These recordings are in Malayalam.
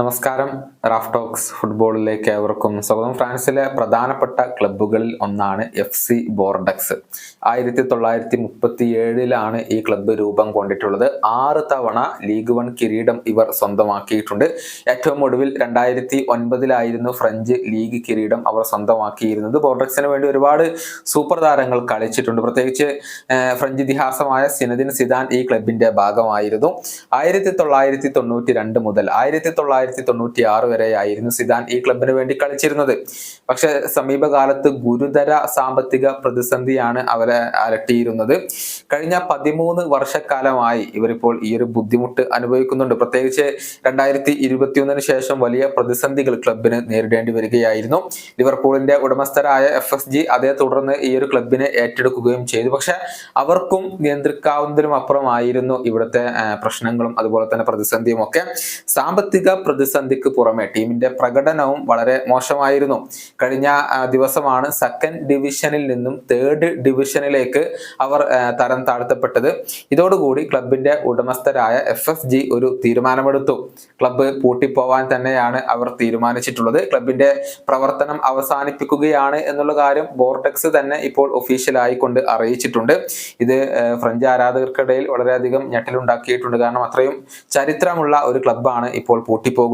നമസ്കാരം. റാഫ് ടോക്സ് ഫുട്ബോളിലേക്ക് ഏവർക്കും സ്വാഗതം. ഫ്രാൻസിലെ പ്രധാനപ്പെട്ട ക്ലബ്ബുകളിൽ ഒന്നാണ് എഫ് സി ബോർഡക്സ് ആയിരത്തി തൊള്ളായിരത്തി മുപ്പത്തി ഏഴിലാണ് ഈ ക്ലബ്ബ് രൂപം കൊണ്ടിട്ടുള്ളത്. ആറ് തവണ ലീഗ് വൺ കിരീടം ഇവർ സ്വന്തമാക്കിയിട്ടുണ്ട്. ഏറ്റവും ഒടുവിൽ രണ്ടായിരത്തി ഒൻപതിലായിരുന്നു ഫ്രഞ്ച് ലീഗ് കിരീടം അവർ സ്വന്തമാക്കിയിരുന്നത്. ബോർഡക്സിന് വേണ്ടി ഒരുപാട് സൂപ്പർ താരങ്ങൾ കളിച്ചിട്ടുണ്ട്. പ്രത്യേകിച്ച് ഫ്രഞ്ച് ഇതിഹാസമായ സിനദിൻ സിദാൻ ഈ ക്ലബിന്റെ ഭാഗമായിരുന്നു. ആയിരത്തി തൊള്ളായിരത്തി തൊണ്ണൂറ്റി രണ്ട് മുതൽ ആയിരത്തി തൊള്ളായിരത്തി തൊണ്ണൂറ്റി ആറ് വരെയായിരുന്നു സിദാൻ ഈ ക്ലബിന് വേണ്ടി കളിച്ചിരുന്നത്. പക്ഷെ സമീപകാലത്ത് ഗുരുതര സാമ്പത്തിക പ്രതിസന്ധിയാണ് അവരെ അലട്ടിയിരുന്നത്. കഴിഞ്ഞ പതിമൂന്ന് വർഷക്കാലമായി ഇവരിപ്പോൾ ഈ ഒരു ബുദ്ധിമുട്ട് അനുഭവിക്കുന്നുണ്ട്. പ്രത്യേകിച്ച് രണ്ടായിരത്തി ഇരുപത്തിയൊന്നിന് ശേഷം വലിയ പ്രതിസന്ധികൾ ക്ലബിന് നേരിടേണ്ടി വരികയായിരുന്നു. ലിവർപൂളിന്റെ ഉടമസ്ഥരായ എഫ് എസ് ജി അതേ തുടർന്ന് ഈ ഒരു ക്ലബിനെ ഏറ്റെടുക്കുകയും ചെയ്തു. പക്ഷെ അവർക്കും നിയന്ത്രിക്കാവുന്നതിനും അപ്പുറമായിരുന്നു ഇവിടുത്തെ പ്രശ്നങ്ങളും അതുപോലെ തന്നെ പ്രതിസന്ധിയും ഒക്കെ സാമ്പത്തിക പ്രതിസന്ധിക്ക് പുറമെ ടീമിന്റെ പ്രകടനവും വളരെ മോശമായിരുന്നു. കഴിഞ്ഞ ദിവസമാണ് സെക്കൻഡ് ഡിവിഷനിൽ നിന്നും തേർഡ് ഡിവിഷനിലേക്ക് അവർ തരം താഴ്ത്തപ്പെട്ടത്. ഇതോടുകൂടി ക്ലബിന്റെ ഉടമസ്ഥരായ എഫ് എഫ് ജി ഒരു തീരുമാനമെടുത്തു. ക്ലബ്ബ് പൂട്ടിപ്പോവാൻ തന്നെയാണ് അവർ തീരുമാനിച്ചിട്ടുള്ളത്. ക്ലബിന്റെ പ്രവർത്തനം അവസാനിപ്പിക്കുകയാണ് എന്നുള്ള കാര്യം ബോർടെക്സ് തന്നെ ഇപ്പോൾ ഒഫീഷ്യലായി കൊണ്ട് അറിയിച്ചിട്ടുണ്ട്. ഇത് ഫ്രഞ്ച് ആരാധകർക്കിടയിൽ വളരെയധികം ഞെട്ടലുണ്ടാക്കിയിട്ടുണ്ട്. കാരണം അത്രയും ചരിത്രമുള്ള ഒരു ക്ലബ്ബാണ് ഇപ്പോൾ പൂട്ടിപ്പോകുന്നത്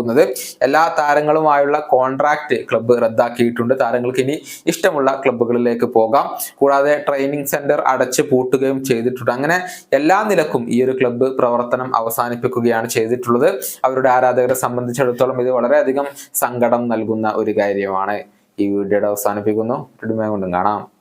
എല്ലാ താരങ്ങളുമായുള്ള കോൺട്രാക്ട് ക്ലബ്ബ് റദ്ദാക്കിയിട്ടുണ്ട്. താരങ്ങൾക്ക് ഇനി ഇഷ്ടമുള്ള ക്ലബ്ബുകളിലേക്ക് പോകാം. കൂടാതെ ട്രെയിനിങ് സെന്റർ അടച്ചു പൂട്ടുകയും ചെയ്തിട്ടുണ്ട്. അങ്ങനെ എല്ലാ നിലക്കും ഈ ഒരു ക്ലബ്ബ് പ്രവർത്തനം അവസാനിപ്പിക്കുകയാണ് ചെയ്തിട്ടുള്ളത്. അവരുടെ ആരാധകരെ സംബന്ധിച്ചിടത്തോളം ഇത് വളരെയധികം സങ്കടം നൽകുന്ന ഒരു കാര്യമാണ്. ഈ വീഡിയോയുടെ അവസാനിപ്പിക്കുന്നു. കൊണ്ടും കാണാം.